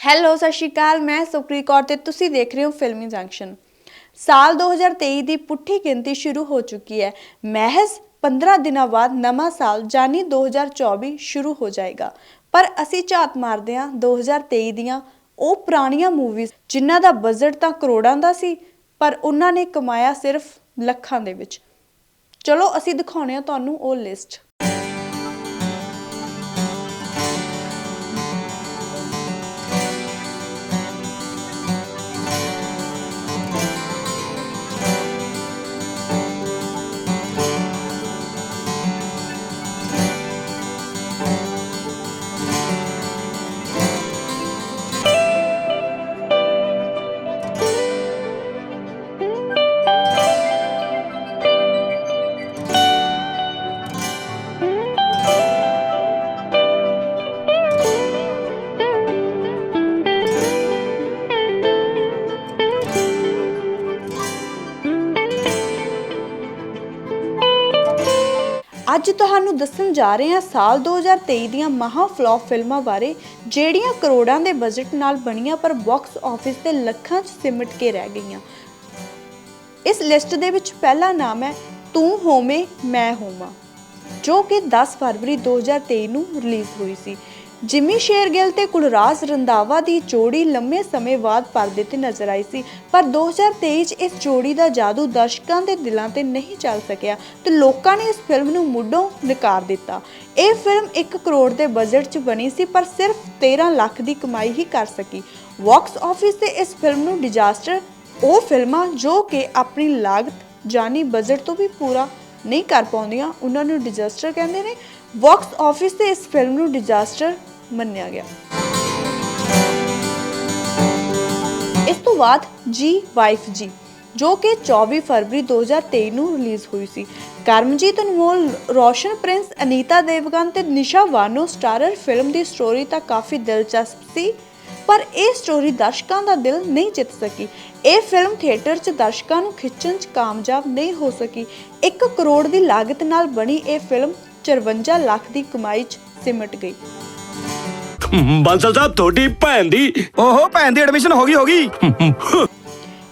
Hello ਸਤਿ ਸ਼੍ਰੀ ਅਕਾਲ, ਮੈਂ ਸੁਪ੍ਰੀਤ ਕੌਰ ਤੇ ਤੁਸੀਂ ਦੇਖ ਰਹੇ ਹੋ ਫਿਲਮੀ ਜੰਕਸ਼ਨ। ਸਾਲ 2023 ਦੀ ਪੁੱਠੀ ਗਿਣਤੀ ਸ਼ੁਰੂ ਹੋ ਚੁੱਕੀ ਹੈ। ਮਹਿਜ਼ 15 ਦਿਨਾਂ ਬਾਅਦ ਨਵਾਂ ਸਾਲ ਜਾਨੀ 2024 ਸ਼ੁਰੂ ਹੋ ਜਾਏਗਾ। ਪਰ ਅਸੀਂ ਝਾਤ ਮਾਰਦੇ ਹਾਂ 2023 ਦੀਆਂ ਉਹ ਪੁਰਾਣੀਆਂ ਮੂਵੀਜ਼ ਜਿਨ੍ਹਾਂ ਦਾ ਬਜਟ ਤਾਂ ਕਰੋੜਾਂ ਦਾ ਸੀ, ਪਰ ਉਹਨਾਂ ਨੇ ਕਮਾਇਆ ਸਿਰਫ ਲੱਖਾਂ ਦੇ ਵਿੱਚ। ਚਲੋ, ਅਸੀਂ ਦਿਖਾਉਣੇ ਆ ਤੁਹਾਨੂੰ ਉਹ ਲਿਸਟ ਅੱਜ ਤੁਹਾਨੂੰ ਦੱਸਣ ਜਾ ਰਹੇ ਹਾਂ ਸਾਲ 2023 ਦੀਆਂ ਮਹਾ ਫਲॉप ਫਿਲਮਾਂ ਬਾਰੇ, ਜਿਹੜੀਆਂ ਕਰੋੜਾਂ ਦੇ ਬਜਟ ਨਾਲ ਬਣੀਆਂ ਪਰ ਬਾਕਸ ਆਫਿਸ ਤੇ ਲੱਖਾਂ 'ਚ ਸਿਮਟ ਕੇ ਰਹਿ ਗਈਆਂ। ਇਸ ਲਿਸਟ ਦੇ ਵਿੱਚ ਪਹਿਲਾ ਨਾਮ ਹੈ ਤੂੰ ਹੋਵੇਂ, ਮੈਂ ਹੋਵਾਂ, ਜੋ ਕਿ 10 ਫਰਵਰੀ 2023 ਨੂੰ ਰਿਲੀਜ਼ ਹੋਈ ਸੀ। ਜਿਮੀ ਸ਼ੇਰਗਿੱਲ ਤੇ ਕੁਲਰਾਜ ਰੰਧਾਵਾ ਦੀ ਜੋੜੀ ਲੰਮੇ ਸਮੇਂ ਬਾਅਦ ਪਰਦੇ ਤੇ ਨਜ਼ਰ ਆਈ ਸੀ, ਪਰ 2023 'ਚ ਇਸ ਜੋੜੀ ਦਾ ਜਾਦੂ ਦਰਸ਼ਕਾਂ ਦੇ ਦਿਲਾਂ ਤੇ ਨਹੀਂ ਚੱਲ ਸਕਿਆ ਤੇ ਲੋਕਾਂ ਨੇ ਇਸ ਫਿਲਮ ਨੂੰ ਮੁੱਢੋਂ ਨਕਾਰ ਦਿੱਤਾ। ਇਹ ਫਿਲਮ 1 ਕਰੋੜ ਦੇ ਬਜਟ 'ਚ ਬਣੀ ਸੀ, ਪਰ ਸਿਰਫ 13 ਲੱਖ ਦੀ ਕਮਾਈ ਹੀ ਕਰ ਸਕੀ। ਬਾਕਸ ਆਫਿਸ ਤੇ ਇਸ ਫਿਲਮ ਨੂੰ ਡਿਜ਼ਾਸਟਰ, ਉਹ ਫਿਲਮਾਂ ਜੋ ਕਿ ਆਪਣੀ ਲਾਗਤ ਜਾਨੀ ਬਜਟ ਤੋਂ ਵੀ ਪੂਰਾ ਨਹੀਂ ਕਰ ਪਾਉਂਦੀਆਂ, ਉਹਨਾਂ ਨੂੰ ਡਿਜ਼ਾਸਟਰ ਕਹਿੰਦੇ ਨੇ। ਬਾਕਸ ਆਫਿਸ ਤੇ ਇਸ ਫਿਲਮ ਨੂੰ ਡਿਜ਼ਾਸਟਰ ਮੰਨਿਆ ਗਿਆ। ਇਸ ਤੋਂ ਬਾਅਦ ਜੀ ਵਾਈਫ ਜੀ, ਜੋ ਕਿ 24 ਫਰਵਰੀ 2023 ਨੂੰ ਰਿਲੀਜ਼ ਹੋਈ ਸੀ। ਕਰਮਜੀਤ ਅਨਮੋਲ, ਰੋਸ਼ਨ ਪ੍ਰਿੰਸ, ਅਨੀਤਾ ਦੇਵਗਨ ਤੇ ਨਿਸ਼ਾ ਵਾਨੋ ਸਟਾਰਰ ਫਿਲਮ ਦੀ ਸਟੋਰੀ ਤਾਂ ਕਾਫੀ ਦਿਲਚਸਪ ਸੀ, ਪਰ ਇਹ ਸਟੋਰੀ ਦਰਸ਼ਕਾਂ ਦਾ ਦਿਲ ਨਹੀਂ ਜਿੱਤ ਸਕੀ। ਇਹ ਫਿਲਮ ਥੀਏਟਰ 'ਚ ਦਰਸ਼ਕਾਂ ਨੂੰ ਖਿੱਚਣ 'ਚ ਕਾਮਯਾਬ ਨਹੀਂ ਹੋ ਸਕੀ। 1 ਕਰੋੜ ਦੀ ਲਾਗਤ ਨਾਲ ਬਣੀ ਇਹ ਫਿਲਮ 54 ਲੱਖ ਦੀ ਕਮਾਈ 'ਚ ਸਿਮਟ ਗਈ। ਬਾਂਸਲ ਸਾਹਿਬ ਤੁਹਾਡੀ ਭੈਣ ਦੀ ਓਹੋ ਭੈਣ ਦੀ ਐਡਮਿਸ਼ਨ ਹੋ ਗਈ ਹੋ ਗਈ।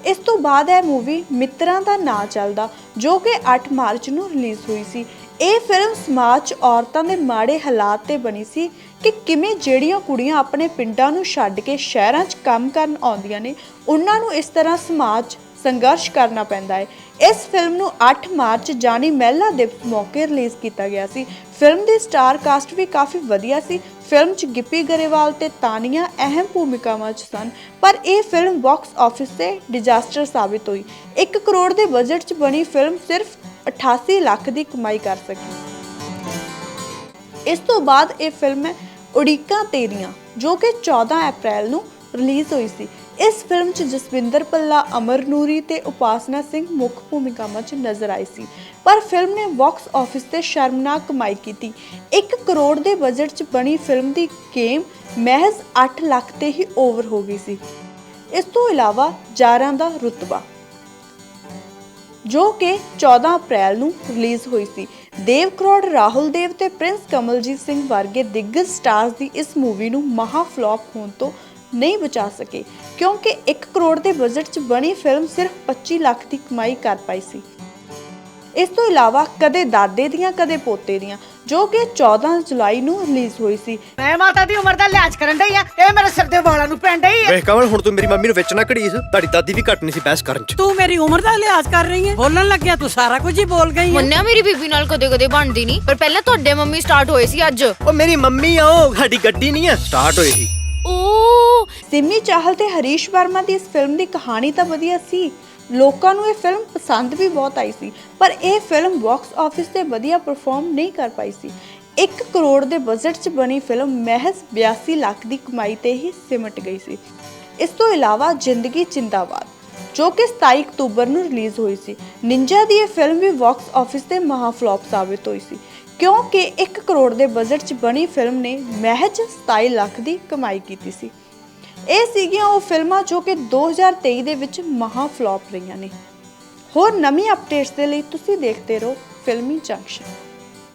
ਇਸ ਤੋਂ ਬਾਅਦ ਇਹ ਮੂਵੀ ਮਿੱਤਰਾਂ ਦਾ ਨਾਂ ਚੱਲਦਾ ਜੋ ਕਿ 8 ਮਾਰਚ ਨੂੰ ਰਿਲੀਜ਼ ਹੋਈ ਸੀ। ਇਹ ਫਿਲਮ ਸਮਾਜ 'ਚ ਔਰਤਾਂ ਦੇ ਮਾੜੇ ਹਾਲਾਤ ਤੇ ਬਣੀ ਸੀ ਕਿ ਕਿਵੇਂ ਜਿਹੜੀਆਂ ਕੁੜੀਆਂ ਆਪਣੇ ਪਿੰਡਾਂ ਨੂੰ ਛੱਡ ਕੇ ਸ਼ਹਿਰਾਂ 'ਚ ਕੰਮ ਕਰਨ ਆਉਂਦੀਆਂ ਨੇ ਉਹਨਾਂ ਨੂੰ ਇਸ ਤਰ੍ਹਾਂ ਸਮਾਜ 'ਚ ਸੰਘਰਸ਼ ਕਰਨਾ ਪੈਂਦਾ ਹੈ। ਇਸ ਫਿਲਮ ਨੂੰ 8 ਮਾਰਚ ਜਾਨੀ ਮਹਿਲਾ ਦਿਵਸ ਮੌਕੇ ਰਿਲੀਜ਼ ਕੀਤਾ ਗਿਆ ਸੀ। ਫਿਲਮ ਦੀ ਸਟਾਰ ਕਾਸਟ ਵੀ ਕਾਫੀ ਵਧੀਆ ਸੀ। ਫਿਲਮ 'ਚ ਗਿੱਪੀ ਗਰੇਵਾਲ ਤੇ ਤਾਨੀਆ ਅਹਿਮ ਭੂਮਿਕਾਵਾਂ 'ਚ ਸਨ, ਪਰ ਇਹ ਫਿਲਮ ਬਾਕਸ ਆਫਿਸ ਤੇ ਡਿਜ਼ਾਸਟਰ ਸਾਬਿਤ ਹੋਈ। 1 ਕਰੋੜ ਦੇ ਬਜਟ 'ਚ ਬਣੀ ਫਿਲਮ ਸਿਰਫ 88 ਲੱਖ ਦੀ ਕਮਾਈ ਕਰ ਸਕੀ। ਇਸ ਤੋਂ ਬਾਅਦ ਇਹ ਫਿਲਮ ਹੈ ਉੜੀਕਾਂ ਤੇਰੀਆਂ, ਜੋ ਕਿ 14 ਅਪ੍ਰੈਲ ਨੂੰ ਰਿਲੀਜ਼ ਹੋਈ ਸੀ। ਇਸ ਫਿਲਮ 'ਚ ਜਸਵਿੰਦਰ ਪੱਲਾ ਅਮਰ ਨੂਰੀ ਤੇ ਉਪਾਸਨਾ ਸਿੰਘ ਮੁੱਖ ਭੂਮਿਕਾਵਾਂ 'ਚ ਨਜ਼ਰ ਆਈ ਸੀ। ਪਰ ਫਿਲਮ ਨੇ ਬਾਕਸ ਆਫਿਸ ਤੇ ਸ਼ਰਮਨਾਕ ਕਮਾਈ ਕੀਤੀ। 1 ਕਰੋੜ ਦੇ ਬਜਟ 'ਚ ਬਣੀ ਫਿਲਮ ਦੀ ਗੇਮ ਮਹਿਜ਼ 8 ਲੱਖ ਤੇ ਹੀ ਓਵਰ ਹੋ ਗਈ ਸੀ। ਇਸ ਤੋਂ ਇਲਾਵਾ ਜਾਰਾਂ ਦਾ ਰੁਤਬਾ, ਜੋ ਕਿ 14 ਅਪ੍ਰੈਲ ਨੂੰ ਰਿਲੀਜ਼ ਹੋਈ ਸੀ। ਦੇਵ ਕਰੋੜ ਰਾਹੁਲ ਦੇਵ ਤੇ ਪ੍ਰਿੰਸ ਕਮਲਜੀਤ ਸਿੰਘ ਵਰਗੇ ਦਿੱਗਜ ਸਟਾਰਸ ਦੀ ਇਸ ਮੂਵੀ ਨੂੰ ਮਹਾ ਫਲॉप ਹੋਣ ਤੋਂ ਨਹੀਂ ਬਚਾ ਸਕੇ ਕਿਉਂਕਿ 1 ਕਰੋੜ ਦੇ ਬਜਟ 'ਚ ਬਣੀ ਫਿਲਮ ਸਿਰਫ 25 ਲੱਖ ਦੀ ਕਮਾਈ ਕਰ ਪਾਈ ਸੀ। ਇਸ ਤੋਂ ਇਲਾਵਾ ਕਦੇ ਦਾਦੇ ਦੀਆਂ ਕਦੇ ਪੋਤੇ ਦੀਆਂ ਜੋ ਕਿ 14 ਜੁਲਾਈ ਨੂੰ ਰਿਲੀਜ਼ ਹੋਈ ਸੀ। ਮੈਂ ਮਾਤਾ ਦੀ ਉਮਰ ਦਾ ਲਿਹਾਜ਼ ਕਰਨ ਡਈ ਆ ਇਹ ਮੇਰੇ ਸਿਰ ਦੇ ਵਾਲਾਂ ਨੂੰ ਪੈਣ ਡਈ ਆ। ਵੇਖ ਕਮਲ ਹੁਣ ਤੂੰ ਮੇਰੀ ਮੰਮੀ ਨੂੰ ਵਿੱਚ ਨਾ ਘੜੀਸ ਤੁਹਾਡੀ ਦਾਦੀ ਵੀ ਘੱਟ ਨਹੀਂ ਸੀ ਬਹਿਸ ਕਰਨ ਚ। ਤੂੰ ਮੇਰੀ ਉਮਰ ਦਾ ਲਿਹਾਜ਼ ਕਰ ਰਹੀ ਹੈ ਬੋਲਣ ਲੱਗਿਆ ਤੂੰ ਸਾਰਾ ਕੁਝ ਹੀ ਬੋਲ ਗਈ ਹੈ ਮੰਨਿਆ ਮੇਰੀ ਬੀਬੀ ਨਾਲ ਕਦੇ ਕਦੇ ਬਣਦੀ ਨਹੀਂ ਪਰ ਪਹਿਲਾਂ ਤੁਹਾਡੇ ਮੰਮੀ ਸਟਾਰਟ ਹੋਏ ਸੀ ਅੱਜ। ਉਹ ਮੇਰੀ ਮੰਮੀ ਆ ਉਹ ਸਾਡੀ ਗੱਡੀ ਨਹੀਂ ਆ। ਸਟਾਰਟ ਹੋਈ ਸੀ। ਓ, ਸਿੰਮੀ ਚਾਹਲ ਤੇ ਹਰੀਸ਼ ਵਰਮਾ ਦੀ ਇਸ ਫਿਲਮ ਦੀ ਕਹਾਣੀ ਤਾਂ ਵਧੀਆ ਸੀ। ਲੋਕਾਂ ਨੂੰ ਇਹ ਫਿਲਮ ਪਸੰਦ ਵੀ ਬਹੁਤ ਆਈ ਸੀ, ਪਰ ਇਹ ਫਿਲਮ ਬਾਕਸ ਆਫਿਸ ਤੇ ਵਧੀਆ ਪਰਫਾਰਮ ਨਹੀਂ ਕਰ ਪਾਈ ਸੀ। 1 ਕਰੋੜ ਦੇ ਬਜਟ 'ਚ ਬਣੀ ਫਿਲਮ ਮਹਿਜ਼ 82 ਲੱਖ ਦੀ ਕਮਾਈ ਤੇ ਹੀ ਸਿਮਟ ਗਈ ਸੀ। ਇਸ ਤੋਂ ਇਲਾਵਾ ਜ਼ਿੰਦਗੀ ਜਿੰਦਾਬਾਦ, ਜੋ ਕਿ 27 ਅਕਤੂਬਰ ਨੂੰ ਰਿਲੀਜ਼ ਹੋਈ ਸੀ। ਨਿੰਜਾ ਦੀ ਇਹ ਫਿਲਮ ਵੀ ਬਾਕਸ ਆਫਿਸ ਤੇ ਮਹਾ ਫਲॉप ਸਾਬਿਤ ਹੋਈ ਸੀ। ਕਿਉਂਕਿ 1 ਕਰੋੜ ਦੇ ਬਜਟ 'ਚ ਬਣੀ ਫਿਲਮ ਨੇ ਮਹਿਜ਼ 27 ਲੱਖ ਦੀ ਕਮਾਈ ਕੀਤੀ ਸੀ। ਇਹ ਸੀਗੀਆਂ ਉਹ ਫਿਲਮਾਂ ਜੋ ਕਿ 2023 ਦੇ ਵਿੱਚ ਮਹਾ ਫਲॉप ਰਹੀਆਂ ਨੇ। ਹੋਰ ਨਵੀਂ ਅਪਡੇਟਸ ਦੇ ਲਈ ਤੁਸੀਂ ਦੇਖਦੇ ਰਹੋ ਫਿਲਮੀ ਜੰਕਸ਼ਨ